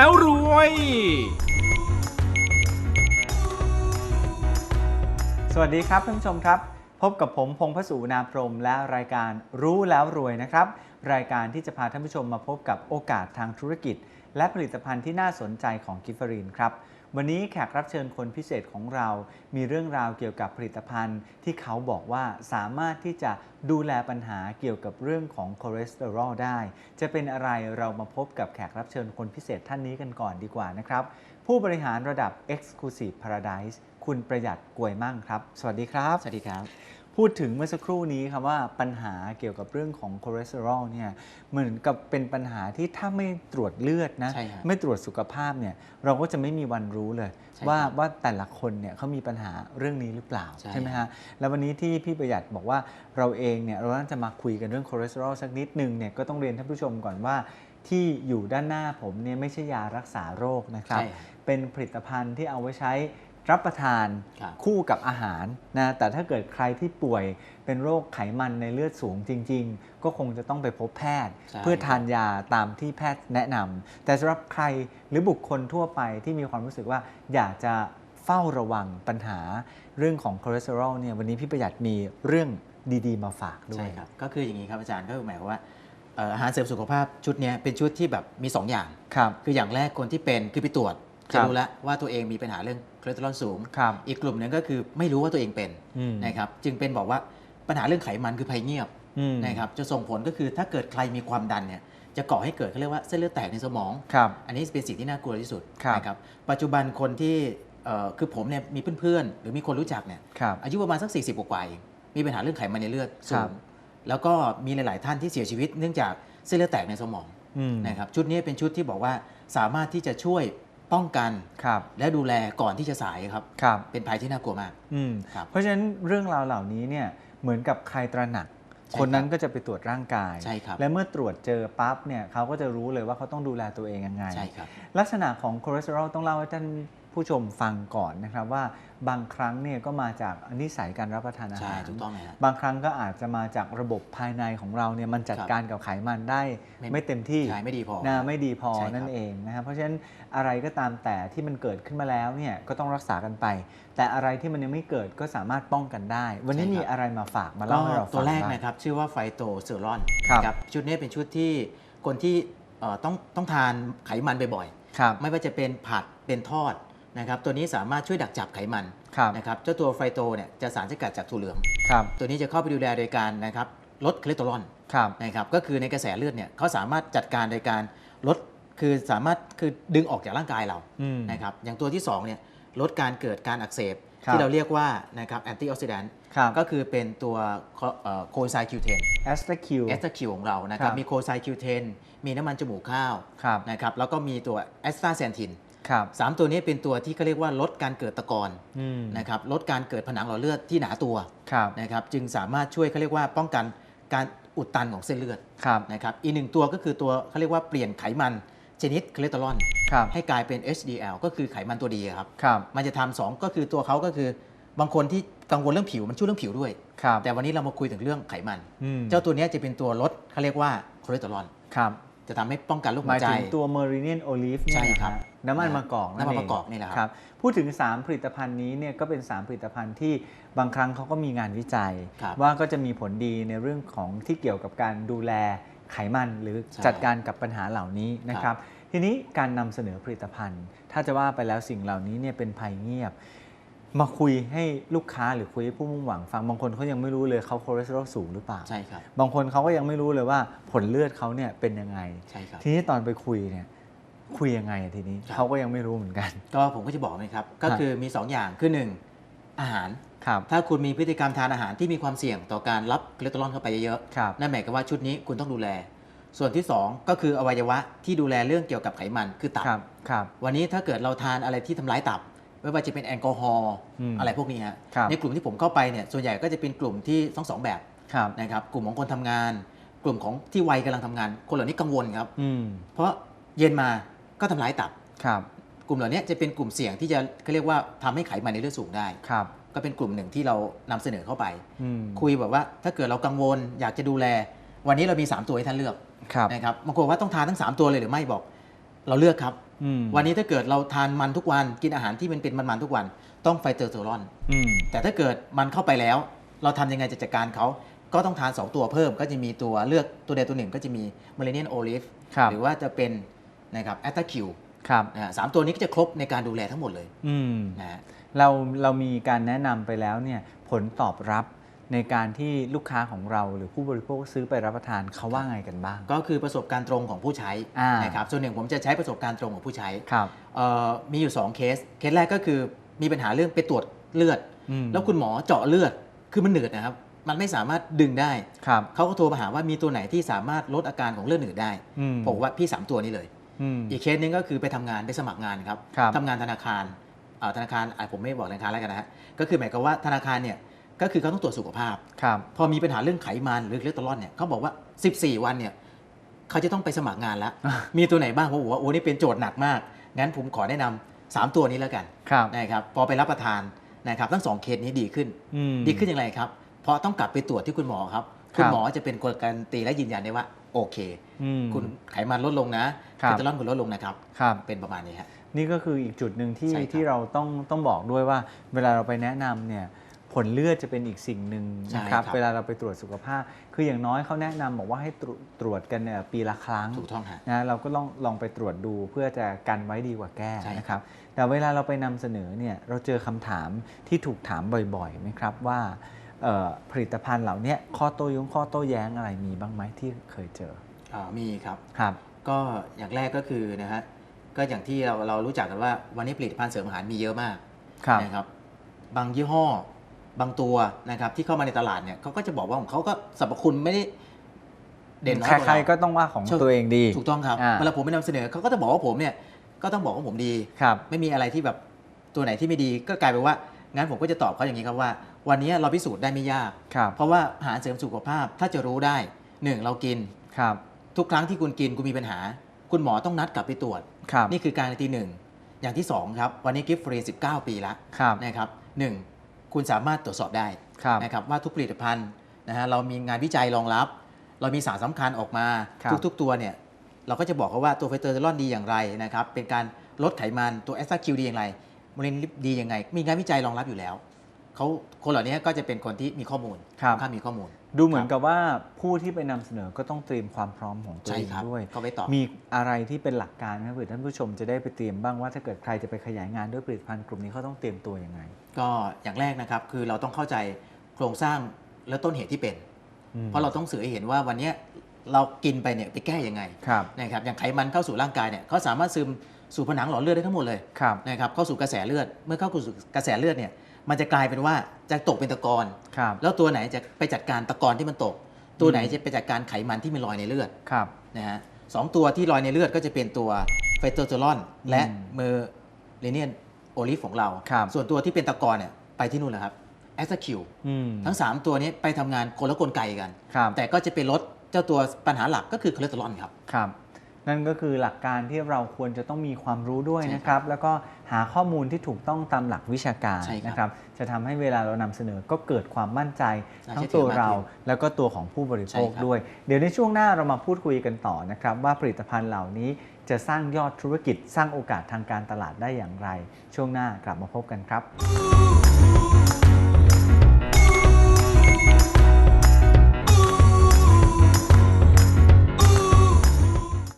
แล้วรวย สวัสดีครับท่านผู้ชมครับ พบกับผมพงพสุนาพรหมและรายการรู้แล้วรวยนะครับ รายการที่จะพาท่านผู้ชมมาพบกับโอกาสทางธุรกิจ และผลิตภัณฑ์ที่น่าสนใจของกิฟฟรีนครับ วันนี้แขกรับเชิญคนพิเศษของเรา มีเรื่องราวเกี่ยวกับผลิตภัณฑ์ ที่เขาบอกว่าสามารถที่จะดูแลปัญหาเกี่ยวกับเรื่องของคอเลสเตอรอลได้ จะเป็นอะไรเรามาพบกับแขกรับเชิญคนพิเศษท่านนี้กันก่อนดีกว่านะครับ ผู้บริหารระดับ Exclusive Paradise คุณประหยัดกวยมั่งครับ สวัสดีครับ สวัสดีครับ พูดถึงเมื่อสักครู่นี้ครับว่าปัญหาเกี่ยวกับเรื่องของคอเลสเตอรอลเนี่ยเหมือนกับเป็นปัญหาที่ถ้าไม่ตรวจเลือดนะ ใช่ครับไม่ตรวจสุขภาพเนี่ยเราก็จะไม่มีวันรู้เลย ใช่ว่าครับว่าแต่ละคนเนี่ยเขามีปัญหาเรื่องนี้หรือเปล่าใช่ไหมฮะแล้ววันนี้ที่พี่ประหยัดบอกว่าเราเองเนี่ยเราน่าจะมาคุยกันเรื่องคอเลสเตอรอลสักนิดนึงเนี่ยก็ต้องเรียนท่านผู้ชมก่อนว่า ที่อยู่ด้านหน้าผมเนี่ยไม่ใช่ยารักษาโรคนะครับ ใช่ครับเป็นผลิตภัณฑ์ที่เอาไว้ใช้ รับประทานครับคู่กับอาหารนะแต่ถ้าเกิดใครที่ป่วยเป็นโรคไขมันในเลือดสูงจริง ๆ ก็คงจะต้องไปพบแพทย์ใช่เพื่อทานยาตามที่แพทย์แนะนำแต่สำหรับใครหรือบุคคลทั่วไปที่มีความรู้สึกว่าอยากจะเฝ้าระวังปัญหาเรื่องของคอเลสเตอรอลเนี่ยวันนี้พี่ประหยัดมีเรื่องดีๆ มาฝากด้วใช่ยครับก็คืออย่างนี้ครับอาจารย์ก็หมายความว่าเอ่ออาหารเสริมสุขภาพชุดเนี้ยเป็นชุดที่แบบมี 2 อย่างครับคืออย่างแรกคนที่เป็นคือไปตรวจครัจะบรู้แล้วว่าตัวเองมีปัญหาเรื่อง คอเลสเตอรอลสูง ครับ อีกกลุ่มหนึ่งก็คือไม่รู้ว่าตัวเองเป็นอืม นะครับจึงเป็นบอกว่าปัญหาเรื่องไขมันคือภัยเงียบอืมนะครับจะส่งผลก็คือถ้าเกิดใครมีความดันเนี่ยจะก่อให้เกิดเขาเรียกว่าเส้นเลือดแตกในสมอง ครับ อันนี้เป็นสิ่งที่น่ากลัวที่สุดครับ นะครับปัจจุบันคนที่เอ่อคือผมเนี่ยมีเพื่อนๆ หรือมีคนรู้จักเนี่ยครับ อายุประมาณสัก 40 กว่าๆเองมีปัญหาเรื่องไขมันในเลือดสูครังบ แล้วก็มีหลายๆท่านที่เสียชีวิตเนื่องจากเส้นเลือดแตกในสมองอืมนะครับชุดนี้เป็นชุดที่บอกว่าสามารถที่จะช่วย ป้องกัน ครับและดูแลก่อนที่จะสายครับ ครับ เป็นภัยที่น่ากลัวมาก อืมครับเพราะฉะนั้นเรื่องราวเหล่านี้เนี่ยเหมือนกับใครตระหนัก ใช่คนนั้นครับก็จะไปตรวจร่างกาย ใช่ครับ และเมื่อตรวจเจอปั๊บเนี่ยเขาก็จะรู้เลยว่าเขาต้องดูแลตัวเองยังไง ใช่ครับ ลักษณะของคอเลสเตอรอลต้องเล่าให้ท่าน ผู้ชมฟังก่อนนะครับว่าบางครั้งเนี่ยก็มาจากนิสัยการรับประทานอาใช่หารถูกต้องเลยฮะบางครั้งก็อาจจะมาจากระบบภายในของเราเนี่ยมันจัดครับการกับไขมันได้ไม่ไม่เต็มที่ใช่ไม่ดีพอนะไม่ดีพอใช่ครับนั่นเองนะครับเพราะฉะนั้นอะไรก็ตามแต่ที่มันเกิดขึ้นมาแล้วเนี่ยก็ต้องรักษากันไป แต่อะไรที่มันยังไม่เกิดก็สามารถป้องกันได้ วันนี้มีอะไรมาฝากมาก็เล่าให้เราฟังตัวแรกบ้าง นะครับ ชื่อว่าไฟโตเซอรอนครับนะชุดนี้เป็นชุดที่คนที่เอ่อต้องต้องทานไขมันบ่อยๆครับไม่ว่าจะเป็นผัดเป็นทอด นะครับตัวนี้สามารถช่วยดักจับไขมันครับนะครับเจ้าตัวไฟโตเนี่ยจะสารสกัดจากถั่วเหลือง ครับ ตัวนี้จะเข้าไปดูแลโดยการนะครับลดคอเลสเตอรอลครับ นะครับก็คือในกระแสเลือดเนี่ยเขาสามารถจัดการโดยการลดคือสามารถคือดึงออกจากร่างกายเราอืมนะครับอย่างตัวที่2เนี่ยลดการเกิดการอักเสบ ครับ ที่เราเรียกว่านะครับแอนตี้ออกซิแดนต์ครับก็คือเป็นตัวโคไซคิวเทน แอสตาคิว เอสตาคิวของเรานะครัครับบ มีโคไซคิวเทนมีน้ำมันจมูกข้าวครับ นะครับแล้วก็มีตัวแอสตาเซนทิน ครับสามตัวนี้เป็นตัวที่เขาเรียกว่าลดการเกิดตะกอนอืมนะครับลดการเกิดผนังหลอดเลือดที่หนาตัวครับนะครับจึงสามารถช่วยเขาเรียกว่าป้องกันการอุดตันของเส้นเลือดครับนะครับอีกหนึ่งตัวก็คือตัวเขาเรียกว่าเปลี่ยนไขมันชนิดคอเลสเตอรอลครับให้กลายเป็น HDL ก็คือไขมันตัวดีครับ ครับ มันจะทำสองก็คือตัวเขาก็คือบางคนที่กังวลเรื่องผิวมันช่วยเรื่องผิวด้วย ครับแต่วันนี้เรามาคุยถึงเรื่องไขมัน อืมเจ้าตัวเนี้ยจะเป็นตัวลดเขาเรียกว่าคอเลสเตอรอลครับจะทำให้ป้องกันโรคหหัมายวใจถึงตัวเมอริเนียนโอลิฟใช่ครับน้ำมันมะกอกน้ำมันเงมะกอกนี่แหละครับครับ พูดถึง 3 ผลิตภัณฑ์นี้เนี่ยก็เป็น 3 ผลิตภัณฑ์ที่บางครั้งเขาก็มีงานวิจัยครับว่าก็จะมีผลดีในเรื่องของที่เกี่ยวกับการดูแลไขมันหรือใช่จัดการกับปัญหาเหล่านี้นะคครัรับบทีนี้การนำเสนอผลิตภัณฑ์ ถ้าจะว่าไปแล้วสิ่งเหล่านี้เนี่ยเป็นภัยเงียบ มาคุยให้ลูกค้าหรือคุยให้ผู้มุ่งหวังฟังบางคนเขายังไม่รู้เลยเขาคอเลสเตอรอลสูงหรือเปล่าใช่ครับบางคนเขาก็ยังไม่รู้เลยว่าผลเลือดเขาเนี่ยเป็นยังไงใช่ครับทีนี้ตอนไปคุยเนี่ย คุยยังไงอะทีนี้ครับเขาก็ยังไม่รู้เหมือนกัน ก็ผมก็จะบอกนะครับ ก็คือมี 2 อย่างคือ 1 อาหารครับถ้าคุณมีพฤติกรรมทานอาหารที่มีความเสี่ยงต่อการรับคอเลสเตอรอลเข้าไปเยอะครับๆนั่นหมายความว่าชุดนี้คุณต้องดูแล ส่วนที่ 2 ก็คืออวัยวะที่ดูแลเรื่องเกี่ยวกับไขมันคือตับครับครับวันนี้ถ้าเกิดเราทานอะไรที่ทำร้ายตับ ไม่ว่าจะเป็นแอลกอฮอล์อืมอะไรพวกนี้ฮะครับในกลุ่มที่ผมเข้าไปเนี่ยส่วนใหญ่ก็จะเป็นกลุ่มที่ทั้งสองแบบครับนะครับกลุ่มของคนทำงาน กลุ่มของที่วัยกำลังทำงาน คนเหล่านี้กังวลครับอืมเพราะเย็นมา ก็ทำร้ายตับ ครับกลุ่มเหล่านี้จะเป็นกลุ่มเสี่ยงที่จะเขาเรียกว่าทำให้ไขมันในเลือดสูงได้ ครับก็เป็นกลุ่มหนึ่งที่เรานำเสนอเข้าไป อืมคุยแบบว่าถ้าเกิดเรากังวลอยากจะดูแล วันนี้เรามี 3 ตัวให้ท่านเลือกครับนะครับบางคนว่าต้องทานทั้ง 3 ตัวเลยหรือไม่บอก เราเลือกครับ อืมวันนี้ถ้าเกิดเราทานมันทุกวันกินอาหารที่มันเป็นมันๆทุกวัน ต้องไฟเตอร์โซลอน อืมแต่ถ้าเกิดมันเข้าไปแล้ว เราทำยังไงจะจัดการเขาก็ต้องทาน 2 ตัวเพิ่ม ก็จะมีตัวเลือกตัวใดตัวหนึ่งก็จะมีม e ลเนียนโอลิฟครับหรือว่าจะเป็น นะครับแอตตาคิวครับนะฮะสามตัวนี้ก็จะครบในการดูแลทั้งหมดเลยอืมนะฮะเราเรามีการแนะนำไปแล้วเนี่ยผลตอบรับในการที่ลูกค้าของเราหรือผู้บริโภคซื้อไปรับประทานเขาว่าไงกันบ้าง ก็คือประสบการณ์ตรงของผู้ใช้อ่านนะครับส่วนหนึ่งผมจะใช้ประสบการณ์ตรงของผู้ใช้ครับเอ่อมีอยู่ 2 เคส เคสแรกก็คือมีปัญหาเรื่องไปตรวจเลือดอืมแล้วคุณหมอเจาะเลือดคือมันหนืดนะครับ มันไม่สามารถดึงได้ครับเขาก็โทรมาหาว่ามีตัวไหนที่สามารถลดอาการของเลือดหนืดได้อืมผมว่าพี่สามตัวนี้เลย อืมอีกเคสหนึงก็คือไปทำงานไปสมัครงานครับครับทำงานธนาคารเอ่อธนาคารอะผมไม่บอกธนาคารแล้วกันนะฮะก็คือหมายความว่าธนาคารเนี่ยก็คือเขาต้องตรวจสุขภาพครับพอมีปัญหาเรื่องไขมันหรือคอเลสเตอรอลเนี่ยเขาบอกว่า 14 วันเนี่ยเขาจะต้องไปสมัครงานแล้ว มีตัวไหนบ้างผมบอกว่าโอ้นี่เป็นโจทย์หนักมาก งั้นผมขอแนะนำสามตัวนี้แล้วกันครับนะครับพอไปรับประทานนะครับทั้งสองเคสนี้ดีขึ้นอืมดีขึ้นอย่างไรครับ เพราะต้องกลับไปตรวจที่คุณหมอครับ ครับคุณหมอจะเป็นคนการนตีและยืนยันได้ว่า โอเคอืมคุณไขมันลดลงนะครัคบอเลสเตอรอลคุณลดลงนะครับครับ เป็นประมาณนี้ฮะนี่ก็คืออีกจุดหนึ่งที่ใช่ครับที่เราต้องต้องบอกด้วยว่า เวลาเราไปแนะนำเนี่ยผลเลือดจะเป็นอีกสิ่งหนึ่งใช่นะครับครับเวลาเราไปตรวจสุขภาพ คืออย่างน้อยเขาแนะนำบอกว่าให้ตรวจตรวจกันเนี่ยปีละครั้งถูกต้องฮะนะเราก็ลองลองไปตรวจดูเพื่อจะกันไว้ดีกว่าแก้ใช่นะครับแต่เวลาเราไปนำเสนอเนี่ยเราเจอคำถามที่ถูกถามบ่อยๆไหมครับว่าเอ่อ ผลิตภัณฑ์เหล่าเนี้ยข้อโต้ยงข้อโต้แย้งอะไรมีบ้างไหมที่เคยเจออ่ามีครับครับ ก็อย่างแรกก็คือนะฮะก็อย่างที่เราเรารู้จักกันว่าวันนี้ผลิตภัณฑ์เสริมอาหารมีเยอะมากครับนะครับ บางยี่ห้อบางตัวนะครับที่เข้ามาในตลาดเนี่ยเขาก็จะบอกว่าของเขาก็สรรพคุณไม่ได้เด่นน้อยกว่าใครเราๆก็ต้องว่าของใช่ตัวเองดีถูกต้องครับอ่าเวลาผมไปนำเสนอเขาก็จะบอกว่าผมเนี่ยก็ต้องบอกว่าผมดีครับ ไม่มีอะไรที่แบบตัวไหนที่ไม่ดีก็กลายเป็นว่า งั้นผมก็จะตอบเขาอย่างนี้ครับว่า วันนี้เราพิสูจน์ได้ไม่ยากครับเพราะว่าอาหารเสริมสุขภาพถ้าจะรู้ได้หนึ่งเรากินครับ ทุกครั้งที่คุณกินคุณมีปัญหา คุณหมอต้องนัดกลับไปตรวจครับนี่คือการตีหนึ่งอย่างที่ 2 ครับ วันนี้กิฟต์ฟรี 19 ปีแล้วครับนะครับหนึ่งคุณสามารถตรวจสอบได้ครับนะครับว่าทุกผลิตภัณฑ์นะฮะเรามีงานวิจัยรองรับ เรามีสารสำคัญออกมาครับทุกๆตัวเนี่ยเราก็จะบอกเขาว่าตัวไฟเตอร์เซลอนดีอย่างไรนะครับเป็นการลดไขมันตัวแอสตาคิวดีอย่างไร โมเลนิลดียังไง มีงานวิจัยรองรับอยู่แล้วเขาคนเหล่านี้ก็จะเป็นคนที่มีข้อมูลครับ ค่อนข้างมีข้อมูล ดูเหมือนกับว่าผู้ที่ไปนำเสนอก็ต้องเตรียมความพร้อมของตัวใช่เองครับด้วยก็ไว้ตอบ มีอะไรที่เป็นหลักการไหมครับเผื่อท่านผู้ชมจะได้ไปเตรียมบ้างว่าถ้าเกิดใครจะไปขยายงานด้วยผลิตภัณฑ์กลุ่มนี้เขาต้องเตรียมตัวยังไงก็อย่างแรกนะครับคือเราต้องเข้าใจโครงสร้างและต้นเหตุที่เป็น อืมเพราะเราต้องสื่อให้เห็นว่าวันเนี้ยเรากินไปเนี่ยไปแก้ยังไงครับ นะครับอย่างไขมันเข้าสู่ร่างกายเนี่ยเขาสามารถซึม สู่ผนังหลอดเลือดได้ทั้งหมดเลยครับ นะครับเข้าสู่กระแสเลือดเมื่อเข้าสู่กระแสเลือดเนี่ยมันจะกลายเป็นว่าจะตกเป็นตะกอนครับแล้วตัวไหนจะไปจัดการตะกอนที่มันตก ตัวไหนจะไปจัดการไขมันที่มันลอยในเลือดครับนะฮะสองตัวที่ลอยในเลือดก็จะเป็นตัวไฟโตสเตอรอนและอืมเมอร์เลเนียนโอลิฟของเราครับส่วนตัวที่เป็นตะกอนเนี่ยไปที่นู่นแหละครับแอสคิวอืมทั้ง 3 ตัวนี้ไปทำงานคนละกลไกกันครับแต่ก็จะไปลดเจ้าตัวปัญหาหลักก็คือคอเลสเตอรอลครับครับ นั่นก็คือหลักการที่เราควรจะต้องมีความรู้ด้วยใช่ครับนะครับ แล้วก็หาข้อมูลที่ถูกต้องตามหลักวิชาการใช่ครับนะครับ จะทำให้เวลาเรานำเสนอก็เกิดความมั่นใจน่าทั้งเชื่อถืตัวอมากเราขึ้นแล้วก็ตัวของผู้บริโภคใช่ครับด้วย เดี๋ยวในช่วงหน้าเรามาพูดคุยกันต่อนะครับ ว่าผลิตภัณฑ์เหล่านี้จะสร้างยอดธุรกิจสร้างโอกาสทางการตลาดได้อย่างไร ช่วงหน้ากลับมาพบกันครับ